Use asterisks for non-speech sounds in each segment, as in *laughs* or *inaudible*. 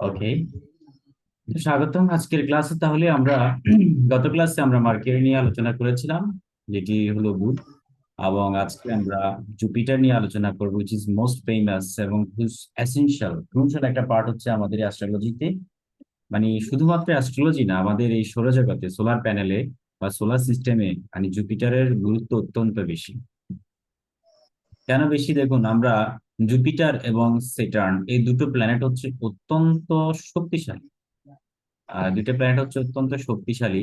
ওকে স্বাগতম আজকের ক্লাসে। তাহলে আমরা *clears throat* গত ক্লাসে আমরা মার্কেরি নিয়ে আলোচনা করেছিলাম, যেটি হলো বুধ, এবং আজকে আমরা জুপিটার নিয়ে আলোচনা করব উইচ ইজ মোস্ট ফেমাস এবং এসেনশিয়াল ক্রুশাল একটা পার্ট হচ্ছে আমাদের অ্যাস্ট্রোলজিতে মানে শুধুমাত্র অ্যাস্ট্রোলজি না, আমাদের এই সৌরজগতে সোলার প্যানেলে বা সোলার সিস্টেমে মানে জুপিটারের গুরুত্ব অত্যন্ত বেশি। কেন বেশি? দেখুন, আমরা জুপিটার এবং সেটার্ন এই দুটো প্ল্যানেট হচ্ছে অত্যন্ত শক্তিশালী। দুটো প্ল্যানেট হচ্ছে অত্যন্ত শক্তিশালী।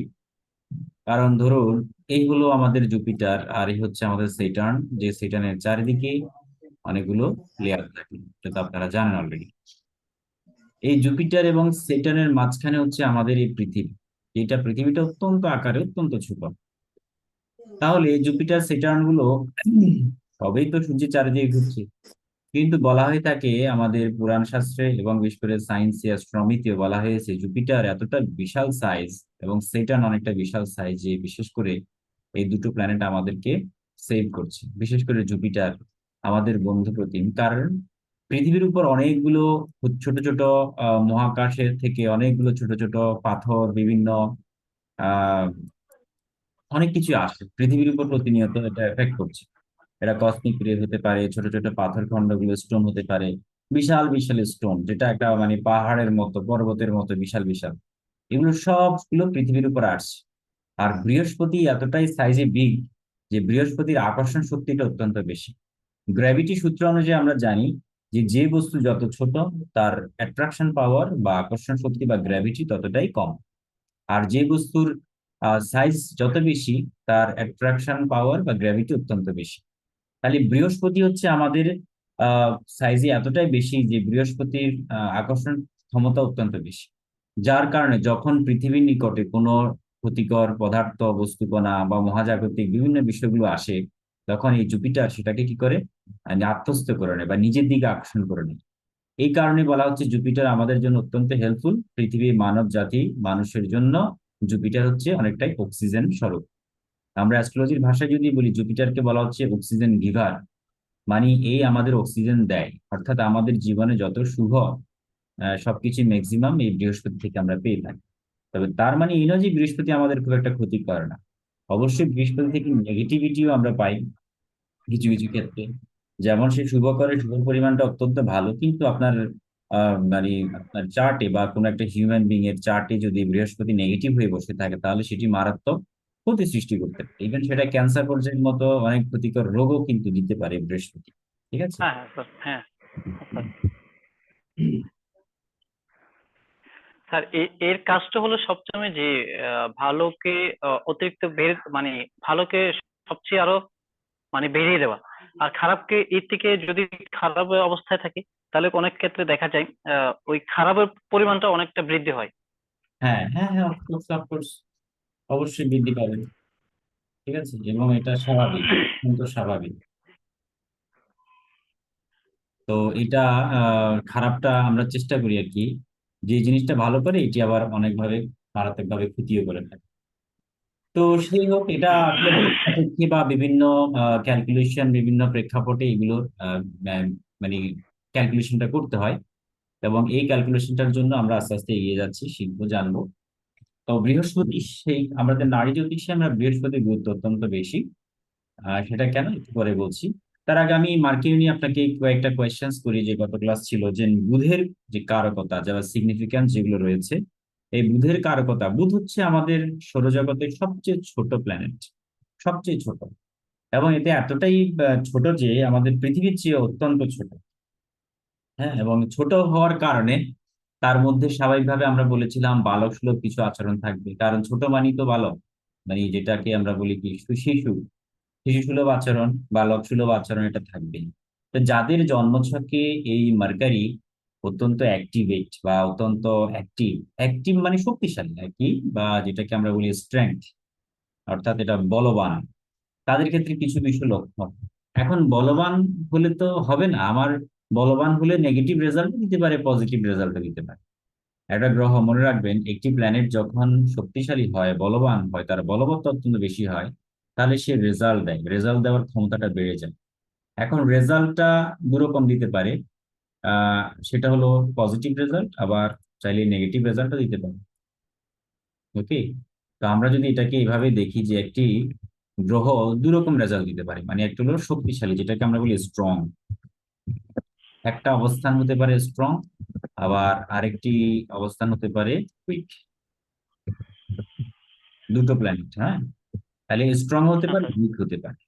কারণ ধরুন এই হলো আমাদের জুপিটার আর এই হচ্ছে আমাদের সেটার্ন যে সেটার্নের চারিদিকে অনেকগুলো লেয়ার থাকে যেটা আপনারা জানেন অলরেডি এই জুপিটার এবং সেটার্নের মাঝখানে হচ্ছে আমাদের এই পৃথিবী। এটা পৃথিবীটা অত্যন্ত আকারে অত্যন্ত ছোট। তাহলে জুপিটার সেটার্নগুলো সবই তো সূর্যের চারিদিকে ঘুরছে। কিন্তু বলা হয়ে থাকে আমাদের পুরাণ শাস্ত্রে এবং বিশেষ করে সায়েন্স অ্যাস্ট্রনমিতেও বলা হয়েছে জুপিটার এতটা বিশাল সাইজ এবং সেটার্ন অনেকটা বিশাল সাইজ যে বিশেষ করে এই দুটো প্ল্যানেট আমাদেরকে সেভ করছে। বিশেষ করে জুপিটার আমাদের বন্ধু প্রতিম। কারণ পৃথিবীর উপর অনেকগুলো ছোট ছোট মহাকাশের থেকে অনেকগুলো ছোট ছোট পাথর, বিভিন্ন আহ অনেক কিছু আসে। পৃথিবীর উপর প্রতিনিয়ত এটা এফেক্ট করছে। এটা কসমিক রে হতে পারে, ছোট ছোট পাথর খণ্ডগুলো স্টোন হতে পারে, বিশাল বিশাল স্টোন যেটা একটা মানে পাহাড়ের মতো, পর্বতের মতো বিশাল বিশাল। এগুলো সবগুলো পৃথিবীর উপর আসছে। আর বৃহস্পতি এতটাই সাইজে বিগ যে বৃহস্পতির আকর্ষণ শক্তিটা অত্যন্ত বেশি। গ্র্যাভিটি সূত্র অনুযায়ী আমরা জানি যে যে বস্তু যত ছোট, তার অ্যাট্রাকশন পাওয়ার বা আকর্ষণ শক্তি বা গ্র্যাভিটি ততটাই কম। আর যে বস্তুর সাইজ যত বেশি, তার অ্যাট্রাকশন পাওয়ার বা গ্র্যাভিটি অত্যন্ত বেশি। তাহলে বৃহস্পতি হচ্ছে আমাদের সাইজে এতটাই বেশি যে বৃহস্পতির আকর্ষণ ক্ষমতা অত্যন্ত বেশি। যার কারণে যখন পৃথিবীর নিকটে কোনো ক্ষতিকর পদার্থ, বস্তুকণা বা মহাজাগতিক বিভিন্ন বিষয়গুলো আসে, তখন এই জুপিটার সেটাকে কি করে? আত্মস্থ করে নেয় বা নিজের দিকে আকর্ষণ করে নেয়। এই কারণে বলা হচ্ছে জুপিটার আমাদের জন্য অত্যন্ত হেল্পফুল পৃথিবীর মানব জাতি মানুষের জন্য জুপিটার হচ্ছে অনেকটাই অক্সিজেন স্বরূপ। আমরা অ্যাস্ট্রোলজির ভাষায় যদি বলি জুপিটারকে বলা হচ্ছে অক্সিজেন গিভার মানে এই আমাদের অক্সিজেন দেয়। অর্থাৎ আমাদের জীবনে যত শুভ সবকিছু ম্যাক্সিমাম এই বৃহস্পতি থেকে আমরা পেয়ে থাকি। তবে তার মানে এই নয় যে বৃহস্পতি আমাদের খুব একটা ক্ষতি করে না। অবশ্যই বৃহস্পতি থেকে নেগেটিভিটিও আমরা পাই কিছু কিছু ক্ষেত্রে। যেমন সে শুভ করে শুভ পরিমাণটা অত্যন্ত ভালো, কিন্তু আপনার মানে আপনার চার্টে বা কোনো একটা হিউম্যান বিং এর চার্টে যদি বৃহস্পতি নেগেটিভ হয়ে বসে থাকে, তাহলে সেটি মারাত্মক ক্ষতি সৃষ্টি করতে পারে। ইভেন সেটা ক্যান্সার পর্যায়ের মতো অনেক ক্ষতিকর রোগও কিন্তু দিতে পারে বৃহস্পতি ঠিক আছে? হ্যাঁ হ্যাঁ স্যার এর কাজটা হলো সবসময় যে ভালোকে অতিরিক্ত মানে ভালোকে সবচেয়ে আরও মানে বেরিয়ে দেওয়া। আর খারাপকে এর থেকে যদি খারাপ অবস্থায় থাকে তাহলে অনেক ক্ষেত্রে দেখা যায় ওই খারাপের পরিমাণটা অনেকটা বৃদ্ধি হয়। হ্যাঁ হ্যাঁ হ্যাঁ অফকোর্স অফকোর্স অবশ্যই বৃদ্ধি পাবে। ঠিক আছে? এবং এটা স্বাভাবিক স্বাভাবিক। তো এটা খারাপটা আমরা চেষ্টা করি আর কি। যে জিনিসটা ভালো করে, এটি আবার অনেকভাবে মারাত্মকভাবে ক্ষতিও করে থাকে। তো সেই হোক, এটা আসলে বা বিভিন্ন ক্যালকুলেশন বিভিন্ন প্রেক্ষাপটে এগুলো মানে ক্যালকুলেশনটা করতে হয়। এবং এই ক্যালকুলেশনটার জন্য আমরা আস্তে আস্তে এগিয়ে যাচ্ছি শিখব জানব। তো বৃহস্পতি সেই, আমাদের নারী জ্যোতিষে আমরা বৃহস্পতির গুরুত্ব অত্যন্ত বেশি। সেটা কেন? একটু পরে বলছি। তার আগে আমি মার্কিং নিয়ে আপনাকে কয়েকটা কোয়েশ্চেন্স করি যে গত ক্লাস ছিল যে বুধের যে কারকতা, যারা সিগনিফিক্যান্স যেগুলো রয়েছে, এই বুধের কারকতা, বুধ হচ্ছে আমাদের সৌরজগতের সবচেয়ে ছোট প্ল্যানেট সবচেয়ে ছোট। এবং এতে এতটাই ছোট যে আমাদের পৃথিবীর চেয়ে অত্যন্ত ছোট। হ্যাঁ এবং ছোট হওয়ার কারণে তার মধ্যে স্বাভাবিকভাবে আমরা বলেছিলাম বালক সুলভ কিছু আচরণ থাকবে। কারণ ছোট মানি তো বালক। মানে যেটাকে আমরা বলি কি শিশু শিশু। সুলভ আচরণ বালক সুলভ আচরণ এটা থাকবেই তো যাদের জন্ম জন্মছকে এই মার্কারি অত্যন্ত অ্যাক্টিভেট বা অত্যন্ত অ্যাক্টিভ অ্যাক্টিভ মানে শক্তিশালী আর কি, বা যেটাকে আমরা বলি স্ট্রেংথ অর্থাৎ এটা বলবান, তাদের ক্ষেত্রে কিছু বিষয় লক্ষ্য এখন বলবান হলে তো হবে না। আমার বলবান হলে নেগেটিভ রেজাল্ট দিতে পারে পজিটিভ রেজাল্ট দিতে পারে। একটা গ্রহ মনে রাখবেন, একটি প্ল্যানেট যখন শক্তিশালী হয়, বলবান হয়, তার বলবত্তা অত্যন্ত বেশি হয়, তাহলে সে রেজাল্ট দেয়। রেজাল্ট দেওয়ার ক্ষমতাটা বেড়ে যায়। এখন রেজাল্টটা দুরকম দিতে পারে সেটা হলো পজিটিভ রেজাল্ট আবার চাইলে নেগেটিভ রেজাল্টও দিতে পারে। ওকে তো আমরা যদি এটাকে এইভাবে দেখি যে একটি গ্রহ দুরকম রেজাল্ট দিতে পারে মানে একটা হলো শক্তিশালী, যেটাকে আমরা বলি স্ট্রং একটা অবস্থান হতে পারে স্ট্রং আবার আরেকটি অবস্থান হতে পারে উইক দুটো প্ল্যানেট হ্যাঁ? তাহলে স্ট্রং হতে পারে উইক হতে পারে।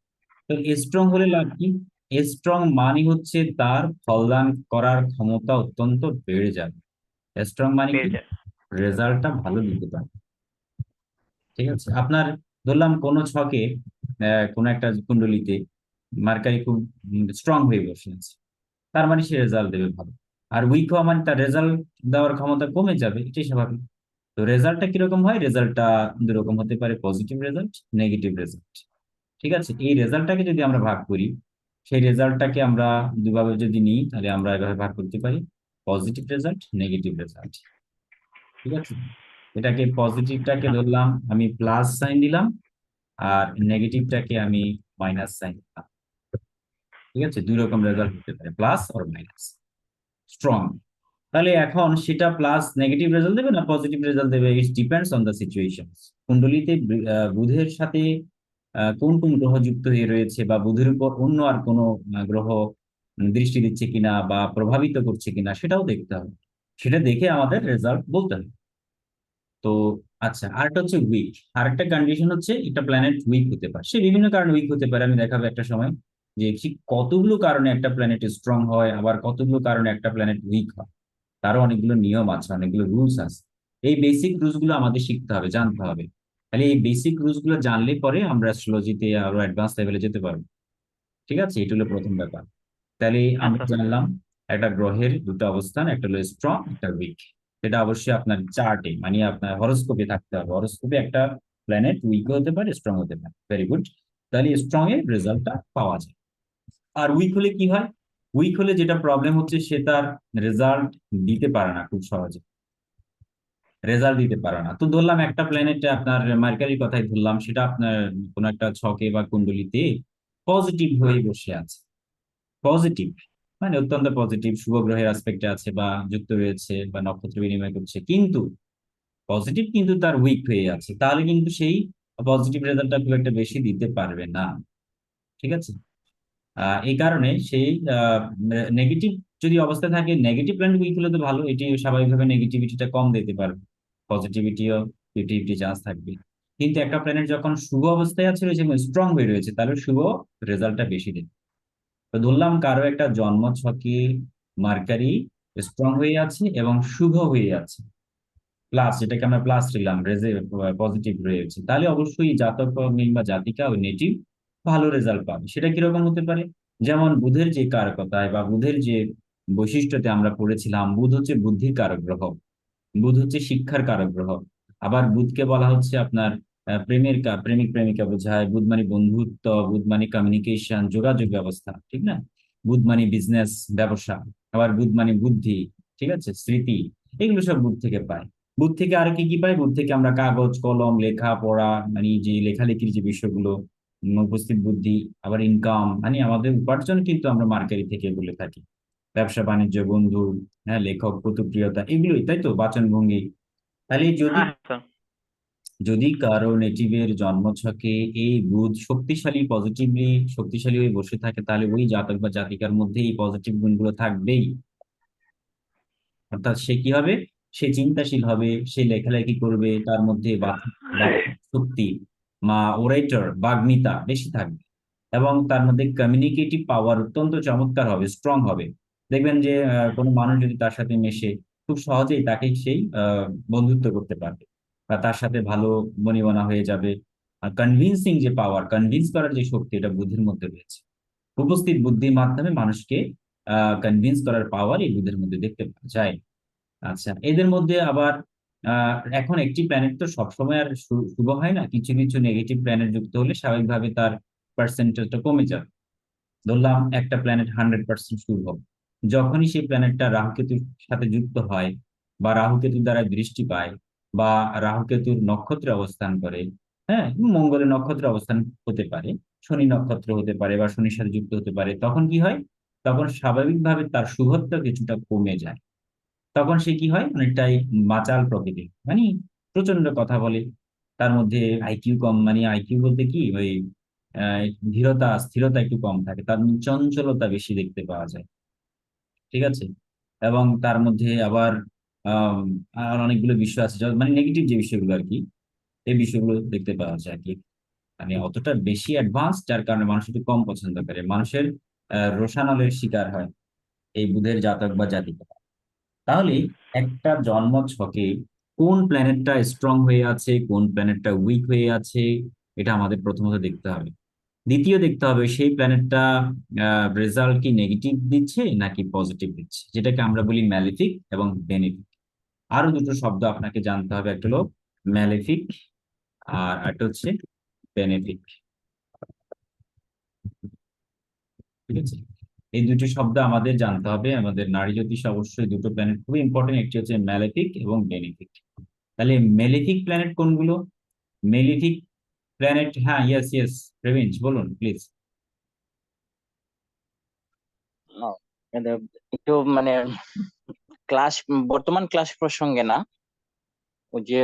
তো স্ট্রং হলে লাভ কি? স্ট্রং মানে হচ্ছে তার ফলদান করার ক্ষমতা অত্যন্ত বেড়ে যাবে। স্ট্রং মানে রেজাল্টটা ভালো দিতে পারে। ঠিক আছে? আপনার ধরলাম কোনো ছকে কোনো একটা কুণ্ডলিতে মার্কারি খুব স্ট্রং হয়ে বসে আছে। তার মানে সে রেজাল্ট দেবে ভালো। আর উইক হওয়া মানে তার রেজাল্ট দেওয়ার ক্ষমতা কমে যাবে, এটাই স্বাভাবিক। তো রেজাল্টটা কীরকম হয়? রেজাল্টটা দুরকম হতে পারে পজিটিভ রেজাল্ট নেগেটিভ রেজাল্ট ঠিক আছে? এই রেজাল্টটাকে যদি আমরা ভাগ করি, সেই রেজাল্টটাকে আমরা দুভাবে যদি নিই, তাহলে আমরা এভাবে ভাগ করতে পারি পজিটিভ রেজাল্ট নেগেটিভ রেজাল্ট ঠিক আছে? এটাকে পজিটিভটাকে ধরলাম, আমি প্লাস সাইন দিলাম, আর নেগেটিভটাকে আমি মাইনাস সাইন দিলাম। ঠিক আছে? দুই রকম রেজাল্ট হতে পারে প্লাস অর মাইনাস স্ট্রং তাহলে এখন সেটা প্লাস নেগেটিভ রেজাল্ট দেবে না পজিটিভ রেজাল্ট দেবে? It depends on the situation কুণ্ডলিতে বুধের সাথে কোন কোন গ্রহ যুক্ত হয়ে রয়েছে বা বুধের উপর অন্য আর কোনো গ্রহ দৃষ্টি দিচ্ছে কিনা বা প্রভাবিত করছে কিনা সেটাও দেখতে হবে। সেটা দেখে আমাদের রেজাল্ট বলতে হবে। তো আচ্ছা আরেকটা হচ্ছে উইক আরেকটা কন্ডিশন হচ্ছে এটা প্ল্যানেট উইক হতে পারে। সে বিভিন্ন কারণে উইক হতে পারে, আমি দেখাবো একটা সময়। যে ঠিক কতগুলো কারণে একটা প্ল্যানেট স্ট্রং হয় আবার কতগুলো কারণে একটা প্ল্যানেট উইক হয়? তারও অনেকগুলো নিয়ম আছে অনেকগুলো রুলস আছে। এই বেসিক রুলসগুলো আমাদের শিখতে হবে জানতে হবে। তাহলে এই বেসিক রুলসগুলো জানলে পরে আমরা অ্যাস্ট্রোলজিতে আরও অ্যাডভান্স লেভেলে যেতে পারব। ঠিক আছে? এটা হলো প্রথম ব্যাপার। তাহলে আমরা আচ্ছা। জানলাম একটা গ্রহের দুটো অবস্থান একটা হলো স্ট্রং একটা উইক এটা অবশ্যই আপনার চার্টে মানে আপনার হরোস্কোপে থাকতে হবে। হরোস্কোপে একটা প্ল্যানেট উইক হতে পারে স্ট্রং হতে পারে। ভেরি গুড তাহলে স্ট্রং এর রেজাল্টটা পাওয়া যায়। আর উইক হলে কি হয়? উইক হলে যেটা প্রবলেম হচ্ছে সে তার রেজাল্ট দিতে পারে না খুব সহজে। রেজাল্ট দিতে পারে না। তো ধরলাম একটা প্ল্যানেটে আপনার মার্কারির কথাই ধরলাম, সেটা আপনার কোনো একটা ছকে বা কুণ্ডলিতে পজিটিভ হয়ে বসে আছে। পজিটিভ মানে অত্যন্ত পজিটিভ শুভ গ্রহের আসপেক্টে আছে বা যুক্ত রয়েছে বা নক্ষত্র বিনিময় করছে। কিন্তু পজিটিভ কিন্তু তার উইক হয়ে আছে। তাহলে কিন্তু সেই পজিটিভ রেজাল্টটা খুব একটা বেশি দিতে পারবে না। ঠিক আছে? এই কারণে সেই নেগেটিভ যদি অবস্থা থাকে নেগেটিভ প্ল্যানেট উইক হলে তো ভালো, এটি স্বাভাবিকভাবে নেগেটিভিটিটা কম দিতে পারবে। পজিটিভিটিও ফিফটি চান্স থাকবে। কিন্তু একটা প্ল্যানেট যখন শুভ অবস্থায় আছে, রয়েছে স্ট্রং হয়ে রয়েছে, তাহলে শুভ রেজাল্টটা বেশি দেবে। তো ধরলাম কারও একটা জন্ম ছকে মার্কারি স্ট্রং হয়ে আছে এবং শুভ হয়ে আছে। প্লাস যেটাকে আমরা প্লাস রেজে পজিটিভ রয়েছে। তাহলে অবশ্যই জাতক কিংবা জাতিকা ওই নেটিভ ভালো রেজাল্ট পাবে। সেটা কীরকম হতে পারে? যেমন বুধের যে কারকতায় বা বুধের যে বৈশিষ্ট্যতে আমরা পড়েছিলাম, বুধ হচ্ছে বুদ্ধির কারক গ্রহ বুধ হচ্ছে শিক্ষার কারক গ্রহ আবার বুধকে বলা হচ্ছে আপনার প্রেমের প্রেমিক প্রেমিকা বোঝায়, বুধ মানে বন্ধুত্ব, বুধ মানে কমিউনিকেশন যোগাযোগ ব্যবস্থা, ঠিক না? বুধ মানে বিজনেস ব্যবসা, আবার বুধ মানে বুদ্ধি, ঠিক আছে? স্মৃতি, এগুলো সব বুধ থেকে পায়। বুধ থেকে আর কি কি পাই বুধ থেকে আমরা কাগজ, কলম, লেখা, পড়া মানে যে লেখালেখির যে বিষয়গুলো উপস্থিত বুদ্ধি আবার ইনকাম মানে আমাদের উপার্জন কিন্তু আমরা মার্কারি থেকে বলে থাকি। ব্যবসা বাণিজ্য বন্ধু হ্যাঁ লেখক কৌতুকপ্রিয়তা এগুলোই তাই তো? বাচনভঙ্গি। তাহলে যদি হ্যাঁ স্যার যদি কারও নেটিভের জন্মছকে এই বুধ শক্তিশালী পজিটিভলি শক্তিশালী হয়ে বসে থাকে তাহলে ওই জাতক বা জাতিকার মধ্যে এই পজিটিভ গুণগুলো থাকবেই। অর্থাৎ সে কি হবে? সে চিন্তাশীল হবে সে লেখালেখি করবে তার মধ্যে শক্তি। ওরেটর বাগ্মিতা বেশি থাকবে। এবং তার মধ্যে কমিউনিকেটিভ পাওয়ার অত্যন্ত চমৎকার হবে স্ট্রং হবে। দেখবেন যে কোনো মানুষ যদি তার সাথে মেশে, খুব সহজেই তাকে সেই বন্ধুত্ব করতে পারবে। বা তার সাথে ভালো বনিবনা হয়ে যাবে। আর কনভিন্সিং যে পাওয়ার কনভিন্স করার যে শক্তি, এটা বুদ্ধির মধ্যে রয়েছে। উপস্থিত বুদ্ধির মাধ্যমে মানুষকে কনভিন্স করার পাওয়ার এই বুদ্ধের মধ্যে দেখতে পাওয়া যায়। আচ্ছা এদের মধ্যে আবার এখন একটি প্ল্যানেট তো সবসময় আর শুভ হয় না। কিছু কিছু নেগেটিভ প্ল্যানেট যুক্ত হলে স্বাভাবিকভাবে তার পার্সেন্টেজটা কমে যাবে। ধরলাম একটা প্ল্যানেট হান্ড্রেড পার্সেন্ট শুভ। যখনই সেই প্ল্যানেটটা রাহুকেতুর সাথে যুক্ত হয় বা রাহুকেতুর দ্বারা দৃষ্টি পায় বা রাহুকেতুর নক্ষত্রে অবস্থান করে হ্যাঁ মঙ্গলের নক্ষত্রে অবস্থান হতে পারে, শনি নক্ষত্র হতে পারে বা শনির সাথে যুক্ত হতে পারে, তখন কি হয়? তখন স্বাভাবিকভাবে তার শুভত্ব কিছুটা কমে যায়। তখন সে কি হয়? অনেকটাই মাচাল প্রকৃতির মানে প্রচণ্ড কথা বলে। তার মধ্যে আইকিউ কম মানে আইকিউ বলতে কি? ওই ধীরতা, স্থিরতা একটু কম থাকে। তার চঞ্চলতা বেশি দেখতে পাওয়া যায়। ঠিক আছে? এবং তার মধ্যে আবার আর অনেকগুলো বিষয় আছে। মানে নেগেটিভ যে বিষয়গুলো আর কি, এই বিষয়গুলো দেখতে পাওয়া যায় আর কি। মানে অতটা বেশি অ্যাডভান্স যার কারণে মানুষ একটু কম পছন্দ করে। মানুষের রোশানলের শিকার হয় এই বুধের জাতক বা জাতিকা। তাহলে একটা জন্ম ছকে কোন প্ল্যানেটটা স্ট্রং হয়ে আছে, কোন প্ল্যানেটটা উইক হয়ে আছে, এটা আমাদের প্রথমত দেখতে হবে। দ্বিতীয় দেখতে হবে, সেই প্ল্যানেটটা রেজাল্ট কি নেগেটিভ দিচ্ছে নাকি পজিটিভ দিচ্ছে? যেটাকে আমরা বলি ম্যালিফিক এবং বেনিফিক আরও দুটো শব্দ আপনাকে জানতে হবে, একটা হলো ম্যালিফিক আর একটা হচ্ছে বেনিফিক ঠিক আছে? এই দুটি শব্দ আমাদের জানতে হবে। আমাদের নারী জ্যোতিষে অবশ্যই দুটো প্ল্যানেট খুবই ইম্পর্টেন্ট একটি হচ্ছে ম্যালেফিক এবং বেনিফিক তাহলে মেলিফিক প্ল্যানেট কোনগুলো? মেলিফিক প্ল্যানেট হ্যাঁ ইয়েস ইয়েস প্রেমিঞ্চ বলুন প্লিজ একটু মানে ক্লাস বর্তমান ক্লাস প্রসঙ্গে না। যে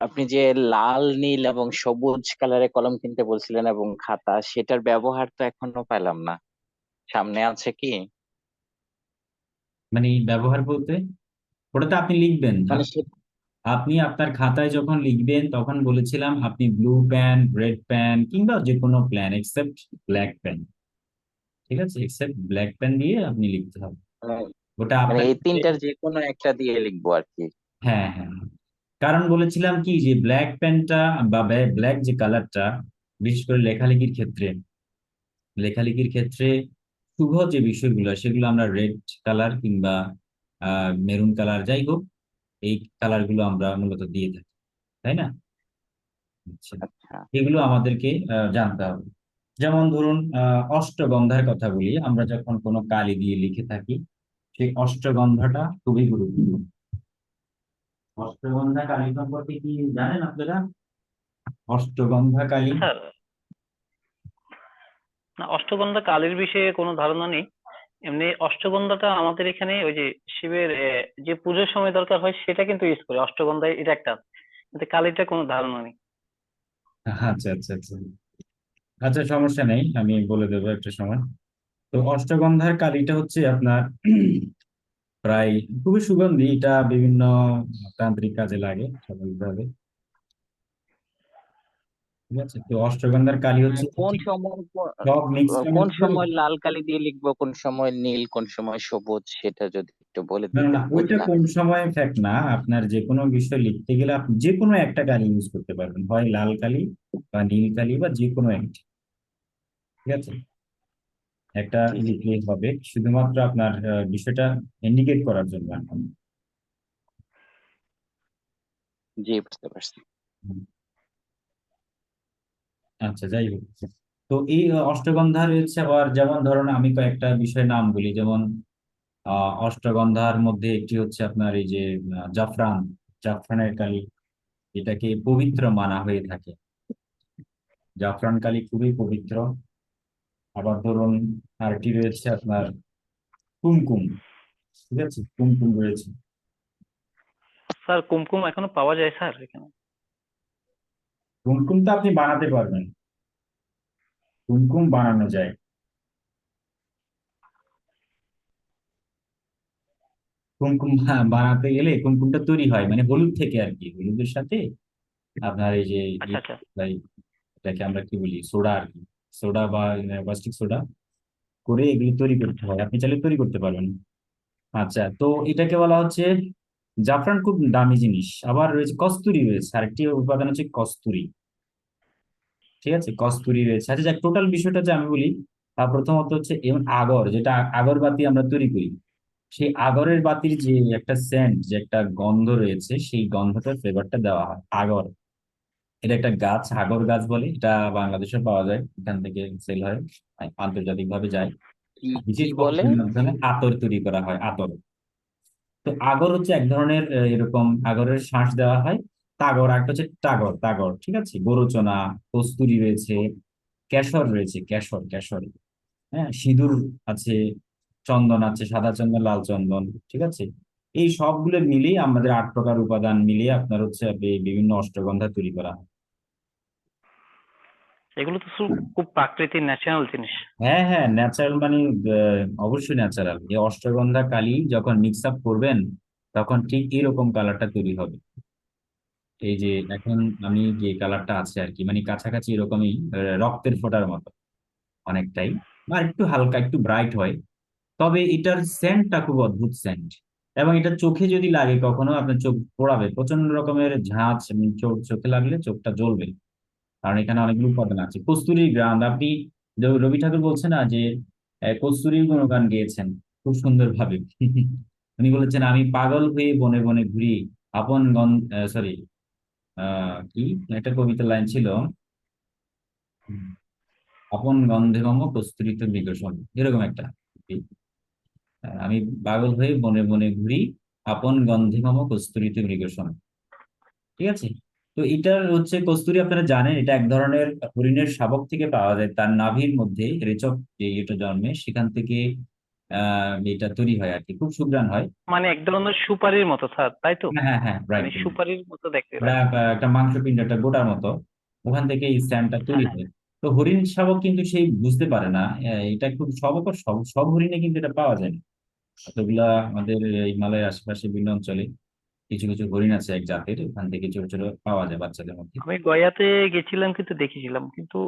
আপনি যে লাল, নীল এবং সবুজ কালারের কলম কিনতে বলছিলেন এবং খাতা, সেটার ব্যবহার তো এখনও পেলাম না। সামনে আছে কি? মানে ব্যবহার বলতে? ওটাতে আপনি লিখবেন। না মানে সে- আপনি আপনার খাতায় যখন লিখবেন তখন বলেছিলাম আপনি ব্লু প্যান রেড প্যান কিংবা যে কোনো প্ল্যান এক্সেপ্ট ব্ল্যাক প্যান ঠিক আছে? এক্সেপ্ট ব্ল্যাক প্যান দিয়ে আপনি লিখতে হবে। মানে ওটা মানে আপনার এই তিনটার যে কোনো একটা দিয়ে লিখব আর কি। হ্যাঁ হ্যাঁ হ্যাঁ। কারণ বলেছিলাম কি যে ব্ল্যাক পেনটা বা ব্ল্যাক যে কালারটা বিশেষ করে লেখালেখির ক্ষেত্রে লেখালেখির ক্ষেত্রে শুভ যে বিষয়গুলো সেগুলো আমরা রেড কালার কিংবা মেরুন কালার যাই হোক এই কালারগুলো আমরা মূলত দিয়ে থাকি তাই না? আচ্ছা আচ্ছা। এগুলো আমাদেরকে জানতে হবে। যেমন ধরুন আহ, অষ্টগন্ধার কথা বলি আমরা যখন কোনো কালি দিয়ে লিখে থাকি সেই অষ্টগন্ধাটা খুবই গুরুত্বপূর্ণ। অষ্টগন্ধা কালী সম্পর্কে কি জানেন আপনারা? অষ্টগন্ধা কালী স্যার না, অষ্টগন্ধা কালীর বিষয়ে কোনো ধারণা নেই। এমনি অষ্টগন্ধাটা আমাদের এখানে ওই যে শিবের যে পুজোর সময় দরকার হয় সেটা কিন্তু ইউজ করে। অষ্টগন্ধা এটা একটা। কিন্তু কালীটা কোনো ধারণা নেই। আচ্ছা আচ্ছা আচ্ছা। আচ্ছা সমস্যা নেই। আমি বলে দেবো একটা সময়। তো অষ্টগন্ধার কালীটা হচ্ছে আপনার প্রায় খুবই সুগন্ধি। এটা বিভিন্ন তান্ত্রিক কাজে লাগে স্বাভাবিকভাবে ঠিক আছে? তো অষ্টগন্ধার কালী হচ্ছে কোন সময় সব মিক্স কোন সময় লাল কালি দিয়ে লিখব কোন সময় নীল কোন সময় সবুজ সেটা যদি একটু বলে না না না, ওইটা কোন সময় ফ্যাক্ট না আপনার যে কোনো বিষয় লিখতে গেলে আপনি যে কোনো একটা কালি ইউজ করতে পারবেন হয় লাল কালি বা নীল কালি বা যে কোনো একটা। ঠিক আছে? একটা। লিখলেই হবে শুধুমাত্র আপনার বিষয়টা ইন্ডিকেট করার জন্য জি বুঝতে পারছি। আচ্ছা যাই হোক। তো এই আহ, অষ্টগন্ধা রয়েছে আবার যেমন ধরুন আমি কয়েকটা বিষয়ের নাম বলি যেমন আহ অষ্টগন্ধার মধ্যে একটি হচ্ছে আপনার এই যে জাফরান জাফরানের কালি এটাকে পবিত্র মানা হয়ে থাকে। জাফরান কালি খুবই পবিত্র। আবার ধরুন আরেকটি রয়েছে আপনার কুমকুম ঠিক আছে? কুমকুম রয়েছে। স্যার কুমকুম এখনও পাওয়া যায় স্যার এখানে? কুমকুম তো আপনি বানাতে পারবেন। কুমকুম বানানো যায়। কুমকুম *laughs* বানাতে গেলে কুমকুমটা তৈরি হয় মানে হলুদ থেকে আর কি হলুদের সাথে আপনার এই যে আচ্ছা আচ্ছা। এটাকে আমরা কি বলি সোডা আর কি সোডা বা বাস্টিক সোডা করে এগুলো তৈরি করতে হয়। আপনি চাইলে তৈরি করতে পারবেন। আচ্ছা তো এটাকে বলা হচ্ছে জাফরান খুব দামি জিনিস। আবার রয়েছে কস্তুরি রয়েছে আরেকটি উপাদান হচ্ছে কস্তুরি। ঠিক আছে? কস্তুরি রয়েছে আচ্ছা যাক টোটাল বিষয়টা যে আমি বলি আহ, প্রথমত হচ্ছে এবং আগর যেটা আগরবাতি আমরা তৈরি করি। সেই আগরের বাতির যে একটা সেন্ট যে একটা গন্ধ রয়েছে সেই গন্ধটার ফ্লেভারটা দেওয়া হয় আগর। এটা একটা গাছ আগর গাছ বলে এটা বাংলাদেশে পাওয়া যায় এখান থেকে সেল হয় আন্তর্জাতিক ভাবে যায় বিশেষ বলে? আতর তৈরি করা হয় আতর। তো আগর হচ্ছে এক ধরনের এরকম আগরের শ্বাস দেওয়া হয়। তাগর একটা হচ্ছে টাগর, তাগর, ঠিক আছে? গোরচনা, কস্তুরি রয়েছে কেশর রয়েছে কেশর কেশর হ্যাঁ সিঁদুর আছে, চন্দন আছে, সাদা চন্দন, লাল চন্দন, ঠিক আছে? এই সবগুলো মিলিয়ে আমাদের আট প্রকার উপাদান মিলিয়ে আপনার হচ্ছে বিভিন্ন অষ্টগন্ধা তৈরি করা হয়। এগুলো তো খুব প্রাকৃতিক ন্যাচারাল জিনিস। হ্যাঁ হ্যাঁ ন্যাচারাল মানে অবশ্যই ন্যাচারাল এই অষ্টগন্ধা কালি যখন মিক্স আপ করবেন, তখন ঠিক এরকম কালারটা তৈরি হবে। এই যে এখন আমি যে কালারটা আছে আর কি মানে কাছাকাছি এরকমই রক্তের ফোঁটার মতো অনেকটাই আর একটু হালকা, একটু ব্রাইট হয়। তবে এটার সেন্টটা খুব অদ্ভুত সেন্ট এবং এটা চোখে যদি লাগে কখনো, আপনার চোখ পোড়াবে। প্রচণ্ড রকমের ঝাঁজ চোখে লাগলে চোখটা জ্বলবে। কারণ এখানে অনেকগুলো উপাদান আছে। কস্তুরীর গান আপনি রবি ঠাকুর বলছেন না যে কস্তুরীর গুণগান গেয়েছেন, খুব সুন্দর ভাবে *laughs* উনি বলেছেন, আমি পাগল হয়ে বনে বনে ঘুরি, আপন গন সরি কি? একটা কবিতার লাইন ছিল, আপন গন্ধে মম কস্তুরিত মৃগসম এরকম একটা আমি পাগল হয়ে বনে বনে ঘুরি, আপন গন্ধে মম কস্তুরিত মৃগসম ঠিক আছে? তো এটার হচ্ছে কস্তুরি আপনারা জানেন এটা এক ধরনের হরিণের শাবক থেকে পাওয়া যায় তার নাভির মধ্যে রেচক যে এটা জন্মে সেখান থেকে আহ এটা তৈরি হয় আর কি খুব সুঘ্রাণ হয়। মানে এক ধরনের সুপারির মতো স্যার তাই তো? হ্যাঁ হ্যাঁ হ্যাঁ মানে রাইট সুপারির মতো দেখতে একটা মাংসপিণ্ড একটা গোটার মতো ওখান থেকে এই স্ট্যান্ডটা তৈরি হ্যাঁ। হয়। তো হরিণ শাবক কিন্তু সেই বুঝতে পারে না এটা খুব সব সব সব হরিণে কিন্তু এটা পাওয়া যায় না। কতগুলা আমাদের এই হিমালয়ের আশেপাশে বিভিন্ন অঞ্চলে কিছু কিছু হরিণ আছে এক জাতের ওখান থেকে ছোট ছোট পাওয়া যায় বাচ্চাদের মধ্যে। আমি গয়াতে গেছিলাম কিন্তু দেখেছিলাম কিন্তু।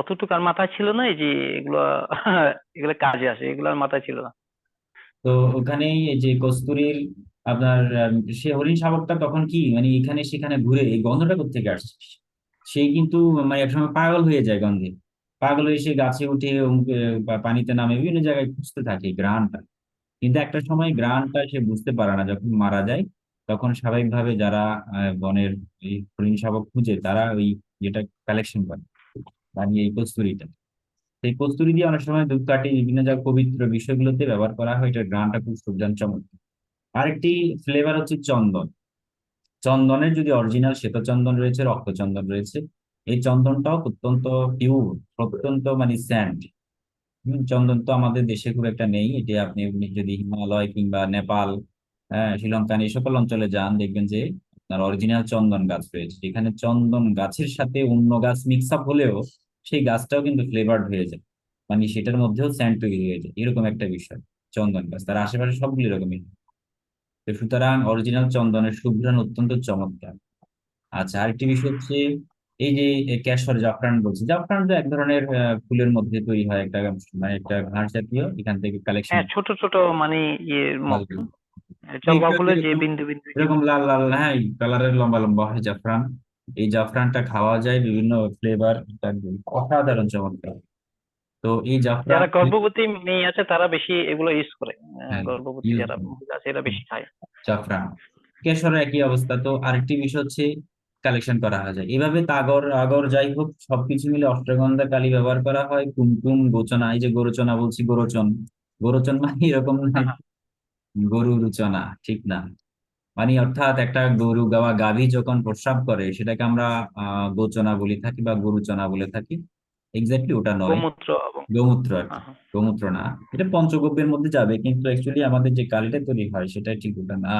অতটুকু আর মাথায় ছিল না যে এগুলো এগুলো কাজে আসে এগুলো আর মাথায় ছিল না। তো ওখানেই যে কস্তুরীর আপনার সে হরিণ শাবকটা তখন কি মানে এখানে সেখানে ঘুরে এই গন্ধটা কোত্থেকে আসছে? সে কিন্তু মানে একসময় পাগল হয়ে যায় গন্ধে। পাগল হয়ে সে গাছে উঠে পানিতে নামে বিভিন্ন জায়গায় খুঁজতে থাকে গ্রানটা কিন্তু একটা সময় গ্রানটা সে বুঝতে পারে না যখন মারা যায় তখন স্বাভাবিকভাবে যারা বনের এই হরিণ শাবক খুঁজে, তারা ওই যেটা কালেকশন করে মানে এই কস্তুরিটা। সেই কস্তুরি দিয়ে অনেক সময় ধূপকাঠি, বিভিন্ন যা পবিত্র বিষয়গুলোতে ব্যবহার করা হয়। এটার গ্রানটা খুব সুজান চমৎকার আরেকটি ফ্লেভার হচ্ছে চন্দন। চন্দনের যদি অরিজিনাল শ্বেত চন্দন রয়েছে রক্ত চন্দন রয়েছে, এই চন্দনটাও অত্যন্ত পিওর অত্যন্ত মানে স্যান্ড চন্দন তো আমাদের দেশে খুব একটা নেই। এটি আপনি যদি হিমালয় কিংবা নেপাল শ্রীলঙ্কান এই সকল অঞ্চলে যান দেখবেন যে আপনার অরিজিনাল চন্দন গাছ রয়েছে। এখানে চন্দন গাছের সাথে অন্য গাছ মিক্স আপ হলেও সেই গাছটাও কিন্তু ফ্লেভার্ড হয়ে যায়। মানে সেটার মধ্যেও স্যান্ড তৈরি হয়ে যায়। এরকম একটা বিষয় চন্দন গাছ। তার আশেপাশে সবগুলো এরকমই। তো সুতরাং অরিজিনাল চন্দনের সুঘ্রাণ অত্যন্ত চমৎকার। আচ্ছা আরেকটি বিষয় হচ্ছে এই যে ক্যাশর জাফরান বলছি জাফরান তো এক ধরনের ফুলের মধ্যে তৈরি হয় একটা মানে একটা ঘাস জাতীয় এখান থেকে কালেকশন হ্যাঁ ছোট ছোট মানে ইয়ের মতো যে বিন্দু বিন্দু এরকম লাল লাল হ্যাঁ কালারের লম্বা লম্বা হয় জাফরান। এই জাফরানটা খাওয়া যায় বিভিন্ন ফ্লেভার অসাধারণ চমৎকার। তো এই জাফরান যারা গর্ভবতী মেয়ে আছে তারা বেশি এগুলো ইউজ করে। হ্যাঁ, গর্ভবতী যারা মহিলা আছে এরা বেশি খায়। জাফরান। কেশরের একই অবস্থা। তো আরেকটি বিষয় হচ্ছে কালেকশন করা হয় যায়। এভাবে তাগর আগর যাই হোক সবকিছু মিলে অষ্টগন্ধা কালি ব্যবহার করা হয়। কুমকুম গোচনা এই যে গোরচনা বলছি গোরচন। গোরচন মানে এরকম না। গরু রুচনা ঠিক না? মানে অর্থাৎ একটা গরু গাওয়া গাভী যখন প্রস্রাব করে সেটাকে আমরা আহ গোচনা বলে থাকি বা গরুচনা বলে থাকি। এক্স্যাক্টলি ওটা নয়। গোমূত্র গোমূত্র আর কি। গোমূত্র না। এটা পঞ্চগব্যের মধ্যে যাবে কিন্তু অ্যাকচুয়ালি আমাদের যে কালিটা তৈরি হয় সেটা ঠিক ওটা না।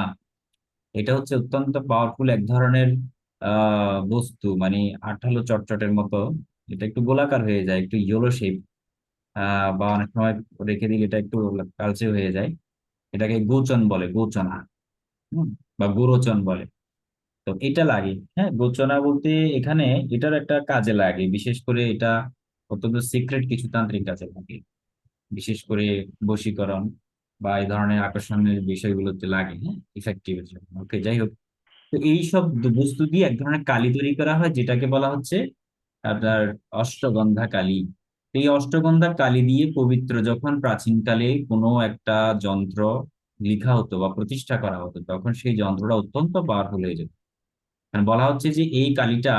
এটা হচ্ছে অত্যন্ত পাওয়ারফুল এক ধরনের আহ বস্তু মানে আঠালো চটচটের মতো। এটা একটু গোলাকার হয়ে যায় একটু ইয়েলো শেপ আহ বা অনেক সময় রেখে দিলে এটা একটু কালচে হয়ে যায়। এটাকে গোচন বলে, গোচনা বা গোরোচন বলে। তো এটা লাগে হ্যাঁ গোচনা বলতে এখানে এটার একটা কাজে লাগে, বিশেষ করে এটা অত্যন্ত সিক্রেট কিছু তান্ত্রিক কাজে লাগে। বিশেষ করে বশীকরণ বা এই ধরনের আকর্ষণের বিষয়গুলোতে লাগে হ্যাঁ ইফেক্টিভ ওকে, যাই হোক। তো এই সব বস্তু দিয়ে এক ধরনের কালি তৈরি করা হয়, যেটাকে বলা হচ্ছে আপনার অষ্টগন্ধা কালি। এই অষ্টগন্ধা কালি দিয়ে পবিত্র যখন প্রাচীনকালে কোনো একটা যন্ত্র লিখা হতো বা প্রতিষ্ঠা করা হতো, তখন সেই যন্ত্রটা অত্যন্ত পাওয়ারফুল হয়ে যেত। মানে বলা হচ্ছে যে এই কালিটা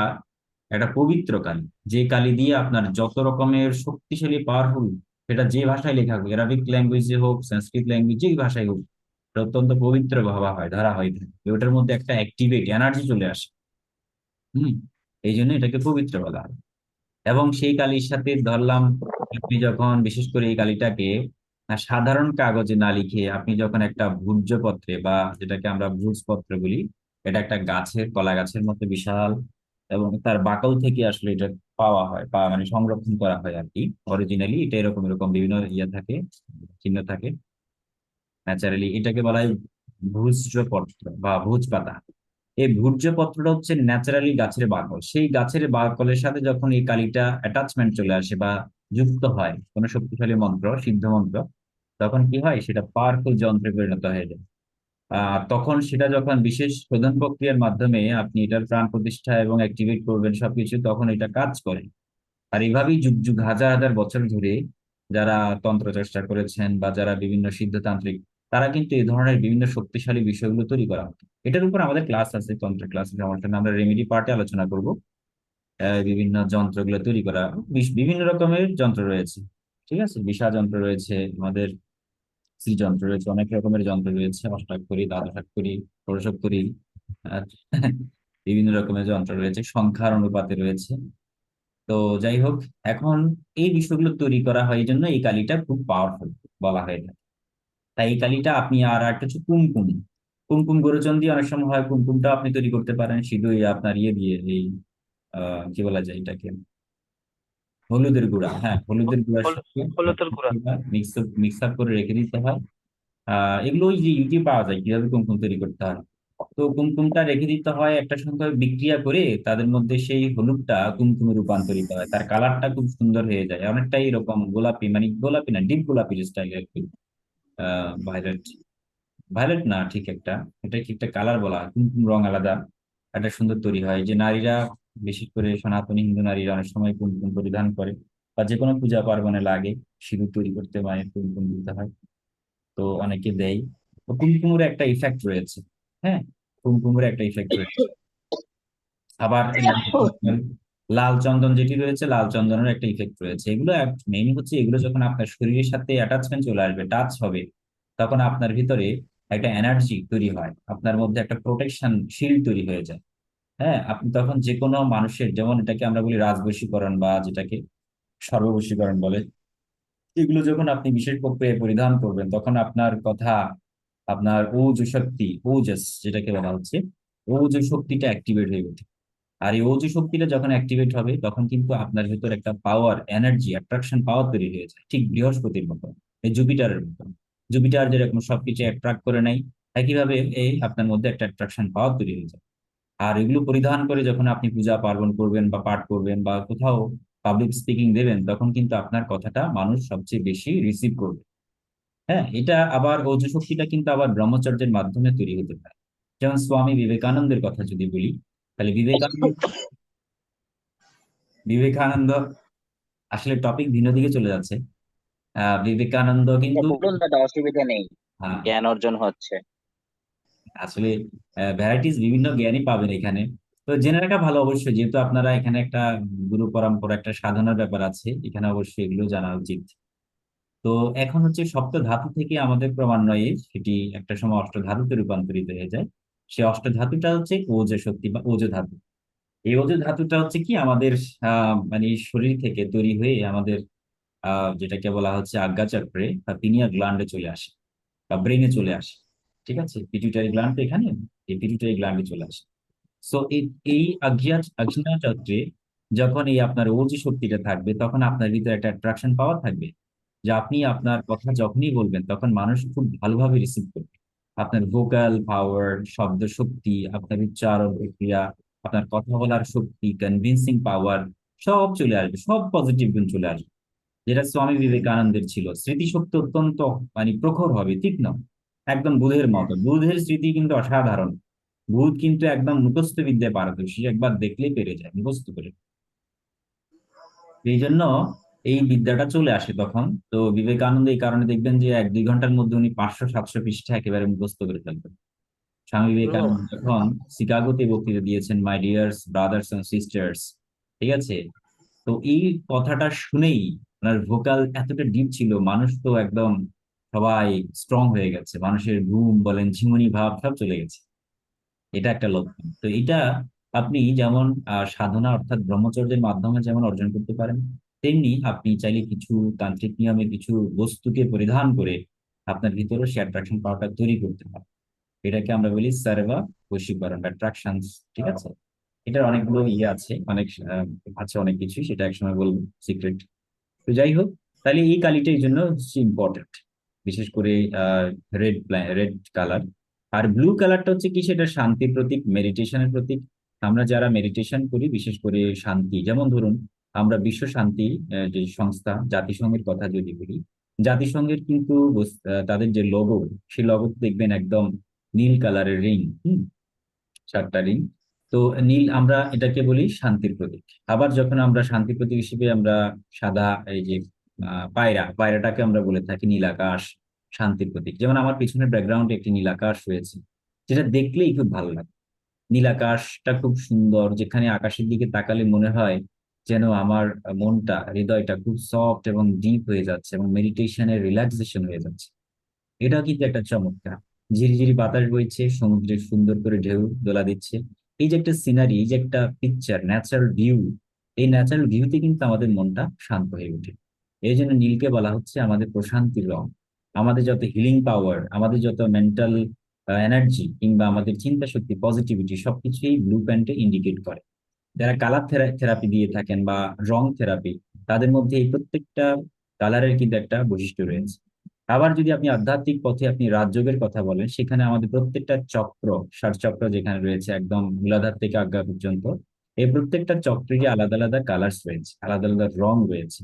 একটা পবিত্র কালি, যে কালি দিয়ে আপনার যত রকমের শক্তিশালী পাওয়ারফুল সেটা যে ভাষায় লেখা হোক অ্যারাবিক ল্যাঙ্গুয়েজে হোক সংস্কৃত ল্যাঙ্গুয়েজ যেই ভাষায় হোক এটা অত্যন্ত পবিত্র ভাবা হয়, ধরা হয় থাকে ওটার মধ্যে একটা অ্যাক্টিভেট এনার্জি চলে আসে। হুম? এই জন্য এটাকে পবিত্র বলা হয়। এবং সেই কালির সাথে ধরলাম, আপনি যখন, বিশেষ করে এই কালিটাকে সাধারণ কাগজে না লিখে আপনি যখন একটা ভূর্জপত্রে বা যেটাকে আমরা ভূজপত্র বলি, এটা একটা গাছের, কলা গাছের মতো বিশাল এবং তার বাকল থেকে আসলে এটা পাওয়া হয় বা মানে সংরক্ষণ করা হয় আর কি অরিজিনালি এটা এরকম এরকম বিভিন্ন ইয়ে থাকে, চিহ্ন থাকে। ন্যাচারালি এটাকে বলা হয় ভূর্জপত্র বা ভোজপাতা। এই ভূর্জপত্রটা হচ্ছে ন্যাচারালি গাছের বাকল। সেই গাছের বাকলের সাথে যখন এই কালিটা অ্যাটাচমেন্ট চলে আসে বা যুক্ত হয়, কোনো শক্তিশালী মন্ত্র, সিদ্ধ মন্ত্র, তখন কি হয়? সেটা পাওয়ারফুল যন্ত্রে পরিণত হয়ে যায়। তখন সেটা যখন বিশেষ শোধন প্রক্রিয়ার মাধ্যমে আপনি এটার প্রাণ প্রতিষ্ঠা এবং অ্যাক্টিভেট করবেন সবকিছু, তখন এটা কাজ করে। আর এইভাবেই যুগ যুগ হাজার হাজার বছর ধরে যারা তন্ত্র চর্চা করেছেন বা যারা বিভিন্ন সিদ্ধতান্ত্রিক তারা কিন্তু এই ধরনের বিভিন্ন শক্তিশালী বিষয়গুলো তৈরি করা হতো। এটার উপর আমাদের ক্লাস আছে, তন্ত্রের ক্লাস আছে, আমার রেমেডি পার্টে আলোচনা করব। বিভিন্ন যন্ত্রগুলো তৈরি করা বিভিন্ন রকমের যন্ত্র রয়েছে, ঠিক আছে? বিশা যন্ত্র রয়েছে, আমাদের শ্রী যন্ত্র রয়েছে, অনেক রকমের যন্ত্র রয়েছে অষ্টাক্ষরী দ্বাদশাক্ষরী ষোড়শাক্ষরী আর *laughs* বিভিন্ন রকমের যন্ত্র রয়েছে, সংখ্যার অনুপাতে রয়েছে। তো যাই হোক, এখন এই বিষয়গুলো তৈরি করা হয় এই জন্য এই কালিটা খুব পাওয়ারফুল বলা হয় তাই এই কালিটা আপনি আর একটা হচ্ছে কুমকুম। কুমকুম গরুচন দিয়ে অনেক সময় হয় কুমকুমটা আপনি তৈরি করতে পারেন শুধুই আপনার ইয়ে দিয়ে এই কি বলা যায় এটাকে? হলুদের গুঁড়া হ্যাঁ হলুদের গুঁড়া। মিক্স মিক্স আপ করে রেখে দিতে হয়। আহ এগুলো ওই যে ইউটিউবে পাওয়া যায় কীভাবে কুমকুম তৈরি করতে হয়। তো কুমকুমটা রেখে দিতে হয় একটা সংখ্যা বিক্রিয়া করে তাদের মধ্যে সেই হলুদটা কুমকুমে রূপান্তরিত হয়। তার কালারটা খুব সুন্দর হয়ে যায়। অনেকটাই এরকম গোলাপি মানে গোলাপি না ডিপ গোলাপি স্টাইল আর কি। ভায়োলেট ভায়োলেট না ঠিক একটা, এটা কি একটা কালার বলা হয়? কুমকুম রং আলাদা? একটা সুন্দর তৈরি হয়। যে নারীরা, বিশেষ করে সনাতনী হিন্দু নারীরা অনেক সময় কুমকুম পরিধান করে বা যে কোনো পূজা পার্বণে লাগে, সিঁদুর তৈরি করতে মায়ের কুমকুম দিতে হয়, তো অনেকে দেয়। কুমকুমের একটা ইফেক্ট রয়েছে হ্যাঁ? কুমকুমের একটা ইফেক্ট রয়েছে। আবার লাল চন্দন যেটি রয়েছে, লাল চন্দনের একটা ইফেক্ট রয়েছে। এগুলো মেইন হচ্ছে এগুলো যখন আপনার শরীরের সাথে অ্যাটাচমেন্ট চলে আসবে টাচ হবে, তখন আপনার ভিতরে একটা এনার্জি তৈরি হয়। আপনার মধ্যে একটা প্রোটেকশন শিল্ড তৈরি হয়ে যায়। হ্যাঁ আপনি তখন যে কোনো মানুষের, যেমন এটাকে আমরা বলি রাজবশীকরণ বা যেটাকে সর্ববশীকরণ বলে, এগুলো যখন আপনি বিশেষ প্রক্রিয়ায় পরিধান করবেন, তখন আপনার কথা, আপনার ওজ শক্তি ওজস যেটাকে বলা হচ্ছে ওজ শক্তিটা অ্যাক্টিভেট হয়ে ওঠে। আর এই ওজ শক্তিটা যখন অ্যাক্টিভেট হবে, তখন কিন্তু আপনার ভেতর একটা পাওয়ার এনার্জি অ্যাট্রাকশন পাওয়ার তৈরি হয়ে যায়। ঠিক বৃহস্পতির মতো, এই জুপিটারের মতো। জুপিটার যেরকম সবকিছু অ্যাট্রাক্ট করে নেয়, একইভাবে এই আপনার মধ্যে একটা অ্যাট্রাকশন পাওয়ার তৈরি হয়ে যায়। আর এগুলো পরিধান করে যখন আপনি পূজা পার্বণ করবেন বা পাঠ করবেন বা কোথাও পাবলিক স্পিকিং দেবেন, তখন কিন্তু আপনার কথাটা মানুষ সবচেয়ে বেশি রিসিভ করবে। হ্যাঁ এটা আবার ওজ শক্তিটা কিন্তু আবার ব্রহ্মচর্যের মাধ্যমে তৈরি হতে পারে। যেমন স্বামী বিবেকানন্দের কথা যদি বলি তাহলে বিবেকানন্দ বিবেকানন্দ আসলে টপিক ভিন্ন দিকে চলে যাচ্ছে। বিবেকানন্দ কিন্তু অসুবিধা নেই। হ্যাঁ, জ্ঞান অর্জন হচ্ছে। আসলে ভ্যারাইটিস বিভিন্ন জ্ঞানই পাবেন এখানে। তো জেনে রাখা ভালো অবশ্যই যেহেতু আপনারা এখানে একটা গুরু পরম্পরা একটা সাধনার ব্যাপার আছে এখানে অবশ্যই এগুলো জানা উচিত। তো এখন হচ্ছে সপ্ত ধাতু থেকে আমাদের ক্রমান্বয়ে সেটি একটা সময় অষ্ট ধাতুতে রূপান্তরিত হয়ে যায়। সে অষ্ট ধাতুটা হচ্ছে ওজ শক্তি বা ওজ ধাতু। এই ওজ ধাতুটা হচ্ছে কি? আমাদের মানে শরীর থেকে তৈরি হয়ে আমাদের যেটাকে বলা হচ্ছে আজ্ঞাচক্রে বা পিনিয়াল গ্ল্যান্ডে চলে আসে বা ব্রেনে চলে আসে। ঠিক আছে? পিটুইটারি গ্ল্যান্ড তো এখানে, এই পিটুইটারি গ্ল্যান্ডে চলে আসে। সো এই আজ্ঞা যখন এই আপনার ওজ শক্তিটা থাকবে, তখন আপনার ভিতরে একটা অ্যাট্রাকশন পাওয়ার থাকবে। যে আপনি আপনার কথা যখনই বলবেন, তখন মানুষ খুব ভালোভাবে রিসিভ করবে। আপনার ভোকাল পাওয়ার শব্দ শক্তি, আপনার উচ্চারণ প্রক্রিয়া, আপনার কথা বলার শক্তি কনভিন্সিং পাওয়ার সব চলে আসবে, সব পজিটিভ গুণ চলে আসবে। যেটা স্বামী বিবেকানন্দের ছিল। স্মৃতিশক্তি অত্যন্ত মানে প্রখর হবে তীক্ষ্ণ একদম বুধের মতো। বুধের স্মৃতি কিন্তু অসাধারণ। বুধ কিন্তু একদম মুখস্থ বিদ্যায় পারদর্শী। একবার দেখলেই পেরে যায়, মুখস্থ করে। এই জন্য এই বিদ্যাটা চলে আসে তখন। তো বিবেকানন্দ এই কারণে দেখবেন যে এক দুই ঘণ্টার মধ্যে উনি পাঁচশো সাতশো পৃষ্ঠা একেবারে মুখস্থ করে ফেলবেন। স্বামী বিবেকানন্দ যখন শিকাগোতে বক্তৃতা দিয়েছেন my dears brothers and sisters ঠিক আছে? তো এই কথাটা শুনেই ওনার ভোকাল এতটা ডিপ ছিল মানুষ তো একদম সবাই স্ট্রং হয়ে গেছে। মানুষের ঘুম বলেন ঝিমুনি ভাব সব চলে গেছে। এটা একটা লক্ষণ। তো এটা আপনি যেমন আহ, সাধনা অর্থাৎ ব্রহ্মচর্যের মাধ্যমে যেমন অর্জন করতে পারেন তেমনি আপনি চাইলে কিছু তান্ত্রিক নিয়মে কিছু বস্তুকে পরিধান করে আপনার ভিতরে সে অ্যাট্রাকশন পাওয়ারটা তৈরি করতে পারেন। এটাকে আমরা বলি সার্ভা বশীকরণ অ্যাট্রাকশনস ঠিক আছে? এটার অনেকগুলো ইয়ে আছে অনেক আছে অনেক কিছু সেটা একসময় বলব সিক্রেট তো যাই হোক তাহলে এই কালিটা এই জন্য হচ্ছে ইম্পর্টেন্ট বিশেষ করে রেড রেড কালার আর ব্লু কালারটা হচ্ছে কি সেটা শান্তির প্রতীক মেডিটেশনের প্রতীক। আমরা যারা মেডিটেশন করি বিশেষ করে শান্তি যেমন ধরুন আমরা বিশ্ব শান্তি যে সংস্থা, জাতিসংঘের কথা যদি বলি, জাতিসংঘের কিন্তু তাদের যে লোগো সেই লোগো দেখবেন একদম নীল কালারের রিং হুম চারটা রিং তো নীল আমরা এটাকে বলি শান্তির প্রতীক। আবার যখন আমরা শান্তির প্রতীক হিসেবে আমরা সাদা, এই যে পায়রা, পায়রাটাকে আমরা বলে থাকি নীল আকাশ, শান্তির প্রতীক। যেমন আমার পিছনের ব্যাকগ্রাউন্ডে একটি নীল আকাশ রয়েছে, যেটা দেখলেই খুব ভালো লাগে। নীল আকাশটা খুব সুন্দর, যেখানে আকাশের দিকে তাকালে মনে হয় যেন আমার মনটা, হৃদয়টা খুব সফট এবং ডিপ হয়ে যাচ্ছে এবং মেডিটেশনের রিল্যাক্সেশন হয়ে যাচ্ছে। এটাও কিন্তু একটা চমৎকার। ঝিরিঝিরি বাতাস বইছে, সমুদ্রে সুন্দর করে ঢেউ দোলা দিচ্ছে। এই যে একটা সিনারি এই যে একটা পিকচার ন্যাচারাল ভিউ এই ন্যাচারাল ভিউতে কিন্তু আমাদের মনটা শান্ত হয়ে ওঠে। এই জন্য নীলকে বলা হচ্ছে আমাদের প্রশান্তির রং। আমাদের যত হিলিং পাওয়ার আমাদের যত মেন্টাল এনার্জি কিংবা আমাদের চিন্তা শক্তি পজিটিভিটি সবকিছুই ব্লু প্যান্টে ইন্ডিকেট করে। যারা কালার থেরাপি দিয়ে থাকেন বা রং থেরাপি তাদের মধ্যে এই প্রত্যেকটা কালারের কিন্তু একটা বৈশিষ্ট্য রয়েছে। আবার যদি আপনি আধ্যাত্মিক পথে আপনি রাজযোগের কথা বলেন, সেখানে আমাদের প্রত্যেকটা চক্র, ষাট চক্র যেখানে রয়েছে একদম মূলাধার থেকে আজ্ঞা পর্যন্ত, এই প্রত্যেকটা চক্রেরই আলাদা আলাদা কালার্স রয়েছে, আলাদা আলাদা রং রয়েছে।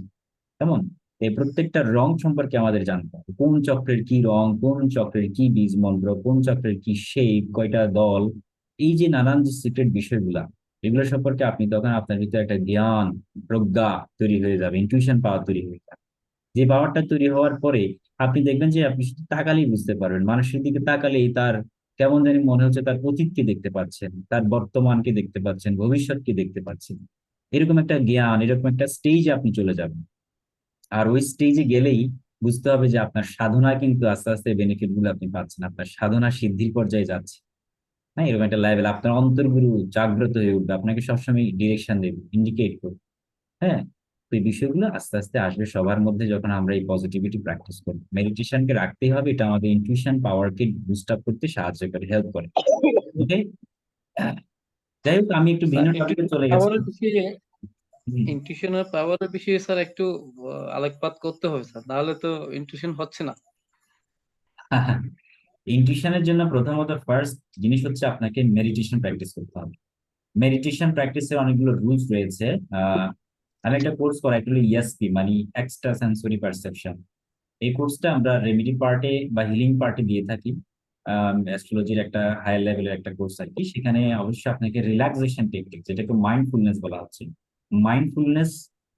কেমন? এই প্রত্যেকটা রং সম্পর্কে আমাদের জানতে হবে। কোন চক্রের কি রং, কোন চক্রের কি বীজ মন্ত্র কোন চক্রের কি শেপ কয়টা দল, এই যে নানান যে সিক্রেট বিষয়গুলা এগুলো সম্পর্কে আপনি তখন আপনার ভিতরে একটা জ্ঞান, প্রজ্ঞা তৈরি হয়ে যাবে ইনটিউশন পাওয়ার তৈরি হয়ে যাবে। যে পাওয়ারটা তৈরি হওয়ার পরে আপনি দেখবেন যে আপনি শুধু তাকালেই বুঝতে পারবেন, মানুষের দিকে তাকালেই তার কেমন জানি মনে হচ্ছে তার অতীতকে দেখতে পাচ্ছেন, তার বর্তমানকে দেখতে পাচ্ছেন ভবিষ্যৎ ভবিষ্যৎকে দেখতে পাচ্ছেন। এরকম একটা জ্ঞান, এরকম একটা স্টেজে আপনি চলে যাবেন। আর ওই স্টেজে গেলেই বুঝতে হবে যে আপনার সাধনা কিন্তু আস্তে আস্তে বেনিফিটগুলো আপনি পাচ্ছেন, আপনার সাধনা সিদ্ধির পর্যায়ে যাচ্ছে। হ্যাঁ এরকম একটা লেভেল আপনার অন্তর্গুরু জাগ্রত হয়ে উঠবে। আপনাকে সবসময় ডিরেকশন দেবে ইন্ডিকেট করবে। হ্যাঁ? তো এই বিষয়গুলো আস্তে আস্তে আসবে সবার মধ্যে যখন আমরা এই পজিটিভিটি প্র্যাকটিস করি। মেডিটেশনকে রাখতেই হবে এটা আমাদের ইনটিউশন পাওয়ারকে বুস্ট আপ করতে সাহায্য করে হেল্প করে। ওকে যাই হোক আমি একটু ভিন্ন টপিকে চলে গেছি। ইনটিউশনের পাওয়ারের বিষয়ে স্যার একটু আলোকপাত করতে হবে স্যার নাহলে তো ইনটিউশন হচ্ছে না। *laughs* ইনটিউশনের জন্য প্রথমত ফার্স্ট জিনিস হচ্ছে আপনাকে মেডিটেশন প্র্যাকটিস করতে হবে। মেডিটেশন প্র্যাকটিসের অনেকগুলো রুলস রয়েছে। আমি একটা কোর্স করাই একটা ইএসপি মানে এক্সট্রা সেন্সরি পারসেপশন এই কোর্সটা আমরা রেমিডি পার্টে বা হিলিং পার্টে দিয়ে থাকি। অ্যাস্ট্রোলজির একটা হায়ার লেভেলের একটা কোর্স আর কি। সেখানে অবশ্যই আপনাকে রিল্যাক্সেশন টেকনিক যেটাকে মাইন্ডফুলনেস বলা হচ্ছে। মাইন্ডফুলনেস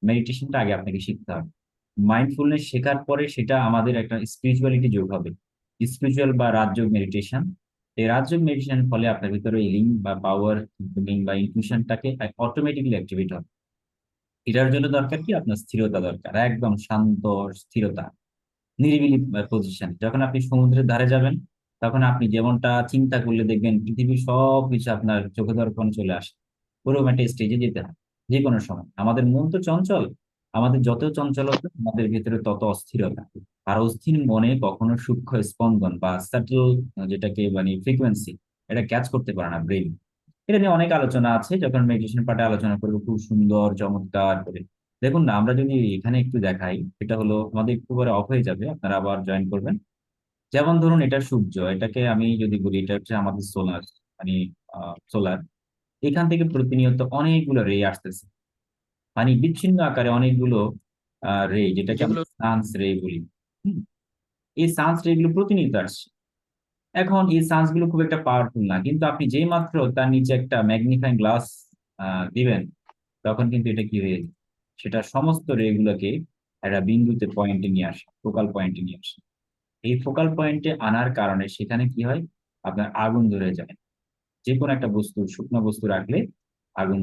মেডিটেশনটা আগে আপনাকে শিখতে হবে। মাইন্ডফুলনেস শেখার পরে সেটা আমাদের একটা স্পিরিচুয়ালিটি যোগ হবে। স্পিরিচুয়াল বা রাজযোগ মেডিটেশন এই রাজযোগ মেডিটেশন ফলে আপনার ভিতরে হিলিং বা পাওয়ার লিঙ্ক বা ইনটিউশনটাকে অটোমেটিকলি অ্যাক্টিভেট হবে এটার জন্য দরকার কি? আপনার স্থিরতা দরকার, একদম শান্ত, স্থিরতা, নিরিবিলি পজিশন যখন আপনি সমুদ্রের ধারে যাবেন, তখন আপনি যেমনটা চিন্তা করলে দেখবেন পৃথিবীর সব কিছু আপনার চোখে দর্পণে চলে আসে। পুরো একটা স্টেজে যেতে হয় যে কোনো সময়। আমাদের মন তো চঞ্চল, আমাদের যত চঞ্চলতা, আমাদের ভিতরে তত অস্থিরতা। আর অস্থির মনে কখনো সূক্ষ্ম স্পন্দন বা সাটল যেটাকে মানে ফ্রিকোয়েন্সি এটা ক্যাচ করতে পারে না ব্রেন এটা নিয়ে অনেক আলোচনা আছে যখন মেডিটেশন পার্টে আলোচনা করব খুব সুন্দর চমৎকার করে। দেখুন না আমরা যদি এখানে একটু দেখাই এটা হলো আমাদের একটু পরে অফ হয়ে যাবে আপনারা আবার জয়েন করবেন। যেমন ধরুন এটা সূর্য এটাকে আমি যদি বলি এটা হচ্ছে আমাদের সোলার মানে সোলার এখান থেকে প্রতিনিয়ত অনেকগুলো রে আসতেছে। মানে বিচ্ছিন্ন আকারে অনেকগুলো রে যেটাকে আমরা সানস রে বলি। এই সানস রে গুলো প্রতিনিয়ত আসছে এখন এই সানস খুব একটা পাওয়ারফুল না, কিন্তু আপনি যেই মাত্র তার নিচে একটা ম্যাগনিফাইং গ্লাস দিবেন, তখন কিন্তু এটা কি হয়ে সেটা সমস্ত রে গুলোকে একটা বিন্দুতে পয়েন্টে নিয়ে আসে ফোকাল পয়েন্টে নিয়ে আসে। এই ফোকাল পয়েন্টে আনার কারণে সেখানে কি হয়? আপনার আগুন ধরে যায়। যে কোনো একটা বস্তু, শুকনো বস্তু রাখলে আগুন